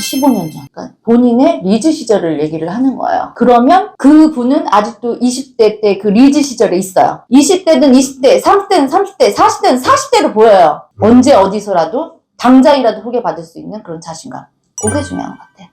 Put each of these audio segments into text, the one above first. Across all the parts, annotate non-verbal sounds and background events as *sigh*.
15년 전. 그러니까 본인의 리즈 시절을 얘기를 하는 거예요. 그러면 그 분은 아직도 20대 때 그 리즈 시절에 있어요. 20대든 20대, 30대는 30대, 40대는 40대로 보여요. 언제 어디서라도 당장이라도 소개받을 수 있는 그런 자신감. 그게 중요한 것 같아요.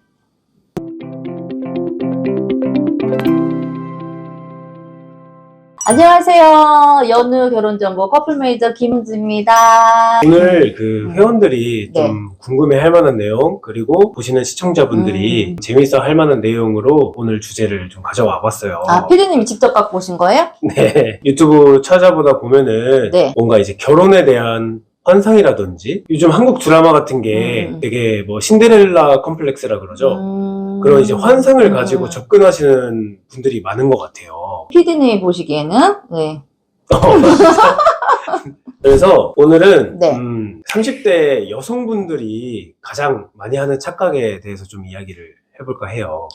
안녕하세요. 연우 결혼정보 커플메이저 김은지입니다. 오늘 그 회원들이 네. 좀 궁금해 할 만한 내용, 그리고 보시는 시청자분들이 음. 재미있어 할 만한 내용으로 오늘 주제를 좀 가져와 봤어요. 아, 피디님이 직접 갖고 오신 거예요? *laughs* 네. 유튜브 찾아보다 보면은 네. 뭔가 이제 결혼에 대한 환상이라든지 요즘 한국 드라마 같은 게 음. 되게 뭐 신데렐라 컴플렉스라 그러죠. 음. 그런 이제 환상을 가지고 음. 접근하시는 분들이 많은 것 같아요. 피디님이 보시기에는 네. *laughs* 그래서 오늘은 네. 음, 30대 여성분들이 가장 많이 하는 착각에 대해서 좀 이야기를 해볼까 해요.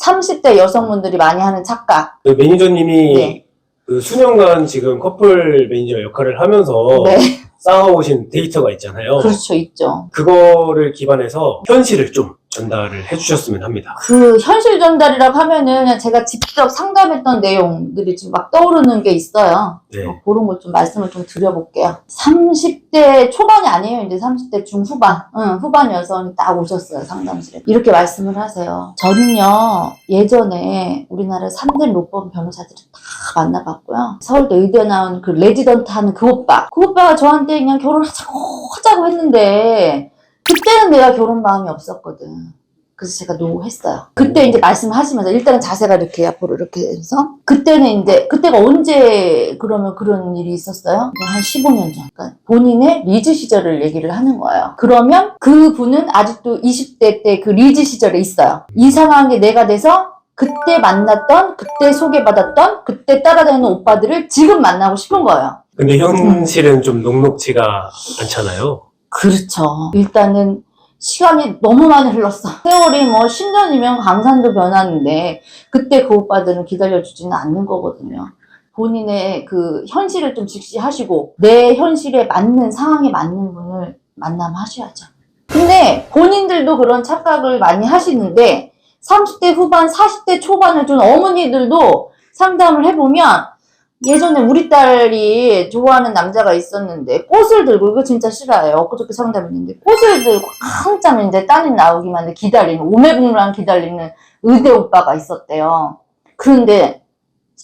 30대 여성분들이 많이 하는 착각. 그 매니저님이 네. 그 수년간 지금 커플 매니저 역할을 하면서 네. 쌓아오신 데이터가 있잖아요. 그렇죠, 있죠. 그거를 기반해서 현실을 좀 전달을 해주셨으면 합니다. 그 현실 전달이라고 하면은 제가 직접 상담했던 내용들이 지금 막 떠오르는 게 있어요. 네. 어, 그런 걸 좀 말씀을 좀 드려볼게요. 30대 초반이 아니에요. 이제 30대 중후반. 응, 후반 여성이 딱 오셨어요. 상담실에. 이렇게 말씀을 하세요. 저는요, 예전에 우리나라 3대 로펌 변호사들을 다 만나봤고요. 서울대 의대 나온 그 레지던트 하는 그 오빠. 그 오빠가 저한테 그냥 결혼하자고 하자고 했는데, 그때는 내가 결혼 마음이 없었거든. 그래서 제가 노했어요. 그때 이제 말씀하시면서 일단은 자세가 이렇게 앞으로 이렇게 해서 그때는 이제 그때가 언제 그러면 그런 일이 있었어요? 한 15년 전. 그러니까 본인의 리즈 시절을 얘기를 하는 거예요. 그러면 그 분은 아직도 20대 때 그 리즈 시절에 있어요. 이 상황에 내가 돼서 그때 만났던, 그때 소개받았던, 그때 따라다니는 오빠들을 지금 만나고 싶은 거예요. 근데 현실은 좀 녹록지가 않잖아요. 그렇죠. 일단은 시간이 너무 많이 흘렀어. 세월이 뭐 10년이면 강산도 변하는데 그때 그 오빠들은 기다려주지는 않는 거거든요. 본인의 그 현실을 좀 직시하시고 내 현실에 맞는 상황에 맞는 분을 만남하셔야죠. 근데 본인들도 그런 착각을 많이 하시는데 30대 후반, 40대 초반을 둔 어머니들도 상담을 해보면 예전에 우리 딸이 좋아하는 남자가 있었는데 꽃을 들고 이거 진짜 싫어해요. 엊그저께 상담했는데 꽃을 들고 한참 이제 딸이 나오기만 해 기다리는 오매국랑 기다리는 의대 오빠가 있었대요. 그런데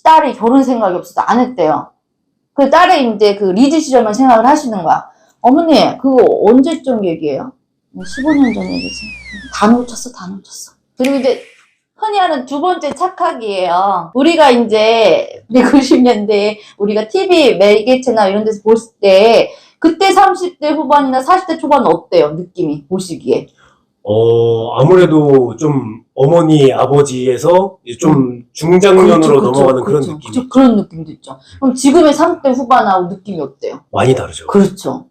딸이 결혼 생각이 없어서 안 했대요. 그 딸의 이제 그 리즈 시절만 생각을 하시는 거야. 어머니 그거 언제쯤 얘기예요? 15년 전 얘기지. 다 놓쳤어, 다 놓쳤어. 그리고 이제 흔히 하는 두 번째 착각이에요. 우리가 이제 90년대에 우리가 TV 매개체나 이런 데서 볼 때 그때 30대 후반이나 40대 초반 어때요? 느낌이 보시기에. 어, 아무래도 좀 어머니, 아버지에서 좀 중장년으로 그렇죠, 그렇죠, 넘어가는 그런 그렇죠, 느낌이 그렇죠. 그런 느낌도 있죠. 그럼 지금의 30대 후반하고 느낌이 어때요? 많이 다르죠. 그렇죠.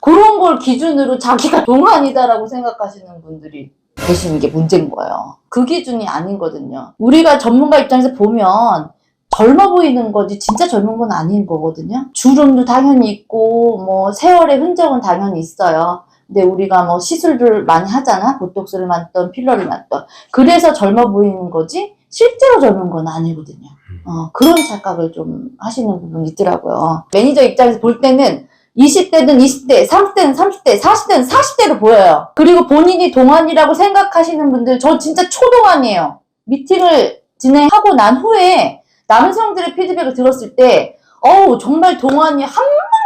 그런 걸 기준으로 자기가 동안이다라고 생각하시는 분들이 계시는 게 문제인 거예요. 그 기준이 아니거든요. 우리가 전문가 입장에서 보면 젊어 보이는 거지 진짜 젊은 건 아닌 거거든요. 주름도 당연히 있고 뭐 세월의 흔적은 당연히 있어요. 근데 우리가 뭐 시술을 많이 하잖아. 보톡스를 맞던 필러를 맞던. 그래서 젊어 보이는 거지 실제로 젊은 건 아니거든요. 어, 그런 착각을 좀 하시는 부분이 있더라고요. 매니저 입장에서 볼 때는 20대든 20대, 30대는 30대, 40대는 40대로 보여요. 그리고 본인이 동안이라고 생각하시는 분들, 저 진짜 초동안이에요. 미팅을 진행하고 난 후에 남성들의 피드백을 들었을 때, 어우, 정말 동안이 한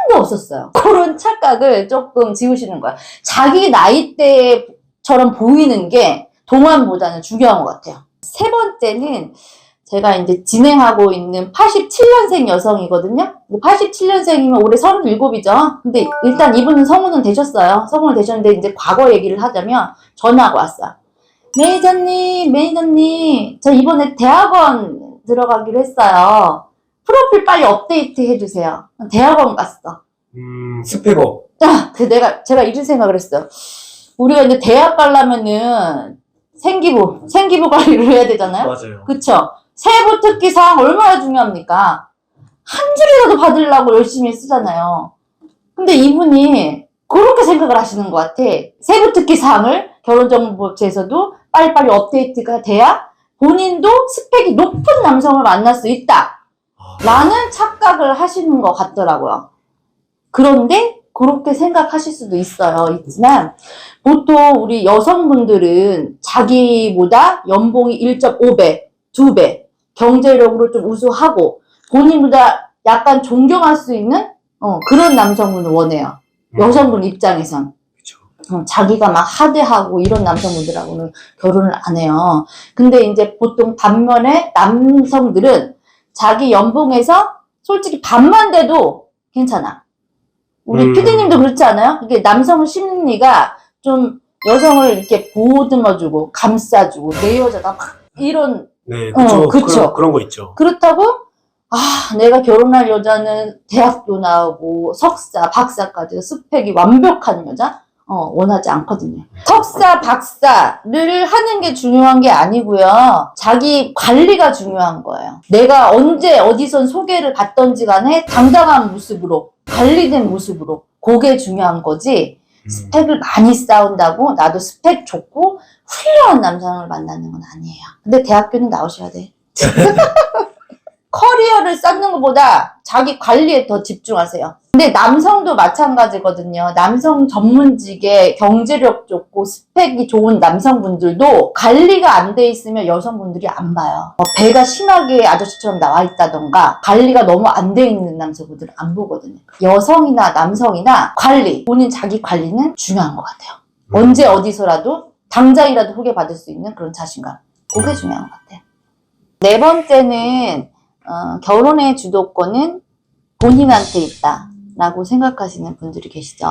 번도 없었어요. *laughs* 그런 착각을 조금 지우시는 거야. 자기 나이대처럼 보이는 게 동안보다는 중요한 것 같아요. 세 번째는 제가 이제 진행하고 있는 87년생 여성이거든요. 87년생이면 올해 37이죠. 근데 일단 이분은 성우는 되셨어요. 성우는 되셨는데 이제 과거 얘기를 하자면 전화가 왔어요. 매니저님, 매니저님, 저 이번에 대학원 들어가기로 했어요. 프로필 빨리 업데이트 해주세요. 대학원 갔어. 음, 스펙업. 아, 그 내가 제가 이런 생각을 했어요. 우리가 이제 대학 가려면은 생기부, 생기부 관리를 해야 되잖아요. 맞아요. 그쵸? 세부 특기 사항 얼마나 중요합니까? 한 줄이라도 받으려고 열심히 쓰잖아요. 근데 이분이 그렇게 생각을 하시는 것 같아. 세부 특기 사항을 결혼정보법제에서도 빨리빨리 업데이트가 돼야 본인도 스펙이 높은 남성을 만날 수 있다. 아, 라는 착각을 하시는 것 같더라고요. 그런데 그렇게 생각하실 수도 있어요. 있지만 보통 우리 여성분들은 자기보다 연봉이 1.5배, 2배, 경제력으로 좀 우수하고 본인보다 약간 존경할 수 있는 어, 그런 남성분을 원해요. 음, 여성분 입장에선. 어, 자기가 막 하대하고 이런 남성분들하고는 결혼을 안 해요. 근데 이제 보통 반면에 남성들은 자기 연봉에서 솔직히 반만 돼도 괜찮아. 우리 음. 피디님도 그렇지 않아요? 이게 남성 심리가 좀 여성을 이렇게 보듬어주고 감싸주고 내 여자가 막 이런 네, 그쵸. 어, 그쵸. 그런, 그런 거 있죠. 그렇다고 아 내가 결혼할 여자는 대학도 나오고 석사 박사까지 스펙이 완벽한 여자 어, 원하지 않거든요. 석사 박사를 하는 게 중요한 게 아니고요. 자기 관리가 중요한 거예요. 내가 언제 어디선 소개를 받던지 간에 당당한 모습으로 관리된 모습으로 그게 중요한 거지. 음, 스펙을 많이 쌓은다고 나도 스펙 좋고 훌륭한 남성을 만나는 건 아니에요. 근데 대학교는 나오셔야 돼. *laughs* 쌓는 것보다 자기 관리에 더 집중하세요. 근데 남성도 마찬가지거든요. 남성 전문직에 경제력 좋고 스펙이 좋은 남성분들도 관리가 안 돼 있으면 여성분들이 안 봐요. 어, 배가 심하게 아저씨처럼 나와 있다던가 관리가 너무 안 돼 있는 남성분들은 안 보거든요. 여성이나 남성이나 관리, 본인 자기 관리는 중요한 것 같아요. 음. 언제 어디서라도 당장이라도 소개받을 수 있는 그런 자신감. 그게 중요한 것 같아요. 네 번째는 어, 결혼의 주도권은 본인한테 있다라고 생각하시는 분들이 계시죠.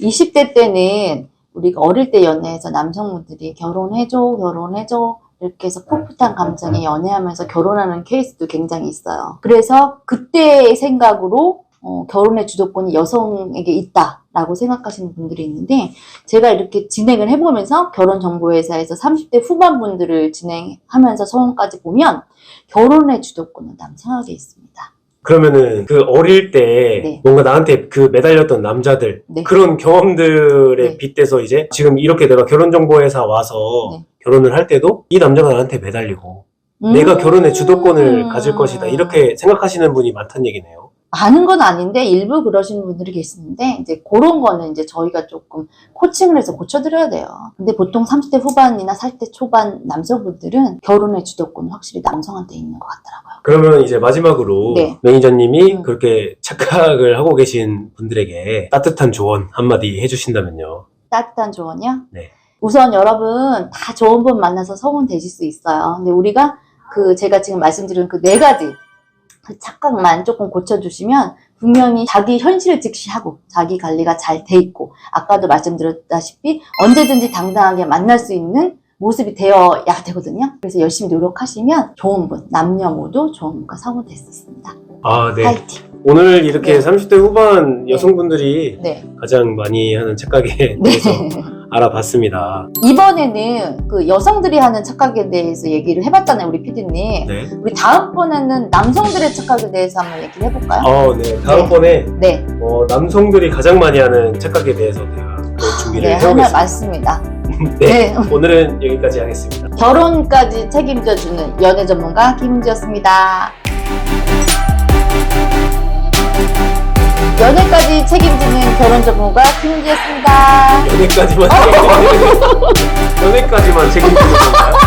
20대 때는 우리가 어릴 때 연애해서 남성분들이 결혼해줘, 결혼해줘 이렇게 해서 풋풋한 감정에 연애하면서 결혼하는 케이스도 굉장히 있어요. 그래서 그때의 생각으로 어, 결혼의 주도권이 여성에게 있다라고 생각하시는 분들이 있는데 제가 이렇게 진행을 해보면서 결혼정보회사에서 30대 후반 분들을 진행하면서 서원까지 보면 결혼의 주도권은 남성에게 있습니다. 그러면은 그 어릴 때 네. 뭔가 나한테 그 매달렸던 남자들 네. 그런 경험들에 네. 빗대서 이제 지금 이렇게 내가 결혼정보회사 와서 네. 결혼을 할 때도 이 남자가 나한테 매달리고 내가 결혼의 주도권을 가질 것이다 이렇게 생각하시는 분이 많다는 얘기네요. 많은 건 아닌데 일부 그러시는 분들이 계시는데 이제 그런 거는 이제 저희가 조금 코칭을 해서 고쳐드려야 돼요. 근데 보통 30대 후반이나 40대 초반 남성분들은 결혼의 주도권은 확실히 남성한테 있는 것 같더라고요. 그러면 이제 마지막으로 네. 매니저님이 음. 그렇게 착각을 하고 계신 분들에게 따뜻한 조언 한마디 해주신다면요. 따뜻한 조언이요? 네. 우선 여러분 다 좋은 분 만나서 소문 되실 수 있어요. 근데 우리가 그 제가 지금 말씀드린 그 네 가지 그 착각만 조금 고쳐주시면 분명히 자기 현실을 직시하고 자기 관리가 잘 돼 있고 아까도 말씀드렸다시피 언제든지 당당하게 만날 수 있는 모습이 되어야 되거든요. 그래서 열심히 노력하시면 좋은 분, 남녀 모두 좋은 분과 성우 될수 있습니다. 아, 네. 파이팅! 오늘 이렇게 네. 30대 후반 여성분들이 네. 가장 많이 하는 착각에 네. 대해서 *laughs* 알아봤습니다. 이번에는 그 여성들이 하는 착각에 대해서 얘기를 해봤잖아요, 우리 피디님. 네. 우리 다음번에는 남성들의 착각에 대해서 한번 얘기를 해볼까요? 어, 네. 다음번에 네, 어, 남성들이 가장 많이 하는 착각에 대해서 제가 또 준비를 네, 하나 해오겠습니다. 맞습니다. *laughs* 네. 네. 오늘은 여기까지 하겠습니다. 결혼까지 책임져주는 연애 전문가 김은지였습니다. 연애까지 책임지는 결혼 전문가 김은지였습니다. 연애까지만 책임지는 *laughs* 연애까지만 책임지는 건가요?